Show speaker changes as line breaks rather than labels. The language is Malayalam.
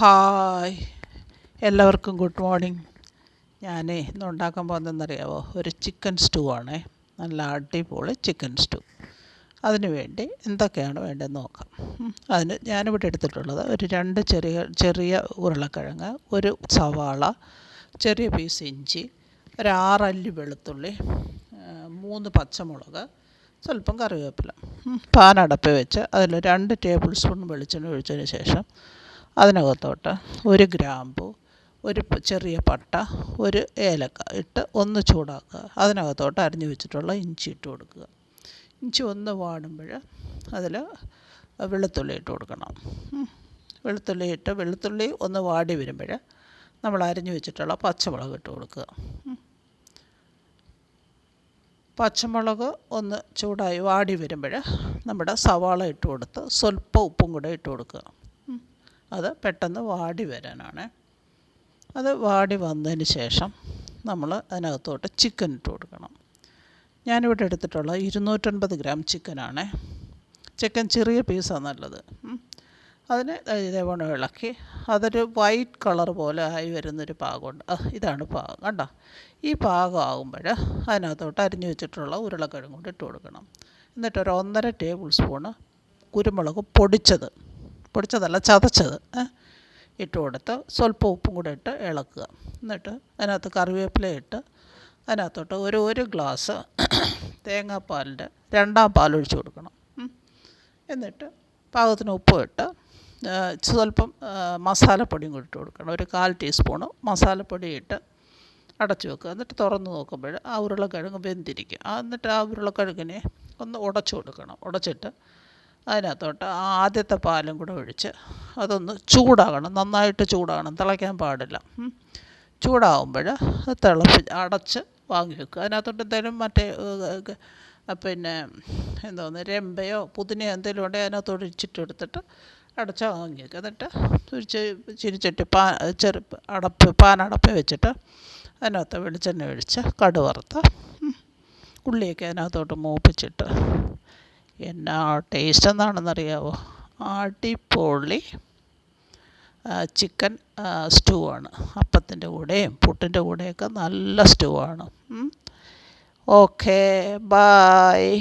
ഹായ്. എല്ലാവർക്കും ഗുഡ് മോർണിംഗ്. ഞാൻ ഇന്ന് ഉണ്ടാക്കാൻ പോകുന്നതെന്നറിയാവോ? ഒരു ചിക്കൻ സ്റ്റൂ ആണേ. നല്ല അടിപൊളി ചിക്കൻ സ്റ്റൂ. അതിന് വേണ്ടി എന്തൊക്കെയാണ് വേണ്ടതെന്ന് നോക്കാം. അതിന് ഞാനിവിടെ എടുത്തിട്ടുള്ളത് ഒരു രണ്ട് ചെറിയ ചെറിയ ഉരുളക്കിഴങ്ങ് ഒരു സവാള ചെറിയ പീസ് ഇഞ്ചി ഒരു ആറല്ലി വെളുത്തുള്ളി മൂന്ന് പച്ചമുളക് സ്വല്പം കറിവേപ്പില. പാൻ അടപ്പ് വെച്ച് അതിൽ രണ്ട് ടേബിൾ സ്പൂൺ വെളിച്ചെണ്ണ ഒഴിച്ചതിന് ശേഷം അതിനകത്തോട്ട് ഒരു ഗ്രാമ്പു ഒരു ചെറിയ പട്ട ഒരു ഏലക്ക ഇട്ട് ഒന്ന് ചൂടാക്കുക. അതിനകത്തോട്ട് അരിഞ്ഞു വെച്ചിട്ടുള്ള ഇഞ്ചി ഇട്ട് കൊടുക്കുക. ഇഞ്ചി ഒന്ന് വാടുമ്പോൾ അതിൽ വെളുത്തുള്ളി ഇട്ട് കൊടുക്കണം. വെളുത്തുള്ളി ഇട്ട് വെളുത്തുള്ളി ഒന്ന് വാടി വരുമ്പോൾ നമ്മൾ അരിഞ്ഞു വെച്ചിട്ടുള്ള പച്ചമുളക് ഇട്ട് കൊടുക്കുക. പച്ചമുളക് ഒന്ന് ചൂടായി വാടി വരുമ്പോൾ നമ്മുടെ സവാള ഇട്ട് കൊടുത്ത് സ്വല്പം ഉപ്പും കൂടെ ഇട്ട് കൊടുക്കുക. അത് പെട്ടെന്ന് വാടി വരാനാണ്. അത് വാടി വന്നതിന് ശേഷം നമ്മൾ അതിനകത്തോട്ട് ചിക്കൻ ഇട്ട് കൊടുക്കണം. ഞാനിവിടെ എടുത്തിട്ടുള്ള ഇരുന്നൂറ്റൻപത് ഗ്രാം ചിക്കനാണ് ചിക്കൻ ചെറിയ പീസാണ് നല്ലത്. അതിന് ഇതേപോലെ ഇളക്കി അതൊരു വൈറ്റ് കളർ പോലെ ആയി വരുന്നൊരു പാകമുണ്ട്. ഇതാണ് പാകം കണ്ടോ? ഈ പാകം ആകുമ്പോൾ അതിനകത്തോട്ട് അരിഞ്ഞു വെച്ചിട്ടുള്ള ഉരുളക്കിഴങ്ങ് കൂടി ഇട്ട് കൊടുക്കണം. എന്നിട്ടൊരു ഒന്നര ടേബിൾ സ്പൂണ് കുരുമുളക് പൊടിച്ചത്. പൊടിച്ചതല്ല ചതച്ചത്. ഇട്ട് കൊടുത്ത് സ്വല്പം ഉപ്പും കൂടെ ഇട്ട് ഇളക്കുക. എന്നിട്ട് അതിനകത്ത് കറിവേപ്പില ഇട്ട് അതിനകത്തോട്ട് ഒരു ഒരു ഗ്ലാസ് തേങ്ങാപ്പാലിന്റെ രണ്ടാം പാൽ പാലൊഴിച്ച് കൊടുക്കണം. എന്നിട്ട് പാകത്തിന് ഉപ്പ് ഇട്ട് സ്വല്പം മസാലപ്പൊടിയും കൂടി ഇട്ട് കൊടുക്കണം. ഒരു കാൽ ടീസ്പൂണ് മസാലപ്പൊടി ഇട്ട് അടച്ചു വെക്കുക. എന്നിട്ട് തുറന്ന് നോക്കുമ്പോൾ ആ ഉരുളക്കിഴങ്ങ് വെന്തിരിക്കും. എന്നിട്ട് ആ ഉരുളക്കിഴങ്ങിനെ ഒന്ന് ഉടച്ചു കൊടുക്കണം. ഉടച്ചിട്ട് അതിനകത്തോട്ട് ആദ്യത്തെ പാലും കൂടെ ഒഴിച്ച് അതൊന്ന് ചൂടാകണം നന്നായിട്ട് ചൂടാകണം. തിളയ്ക്കാൻ പാടില്ല. ചൂടാകുമ്പോൾ അത് തിളപ്പി അടച്ച് വാങ്ങി വെക്കുക. അതിനകത്തോട്ട് എന്തെങ്കിലും മറ്റേ പിന്നെ എന്തോന്ന് രമ്പയോ പുതിനയോ എന്തെങ്കിലും ഉണ്ടെങ്കിൽ അതിനകത്തോട്ട് ഇച്ചിട്ട് എടുത്തിട്ട് അടച്ച് വാങ്ങി വെക്കുക. എന്നിട്ട് ഒരു ചെ- ചീനിച്ചട്ടി പാ ചെറു അടപ്പ് പാനടപ്പ് വെച്ചിട്ട് അതിനകത്ത് വെളിച്ചെണ്ണ ഒഴിച്ച് കടുവറുത്ത് ഉള്ളിയൊക്കെ അതിനകത്തോട്ട് മൂപ്പിച്ചിട്ട് എന്നാ ടേസ്റ്റ് എന്താണെന്നറിയാവോ? അടിപൊളി ചിക്കൻ സ്റ്റൂ ആണ്. അപ്പത്തിന്റെ കൂടെയും പുട്ടിന്റെ കൂടെയൊക്കെ നല്ല സ്റ്റൂ ആണ്. Okay bye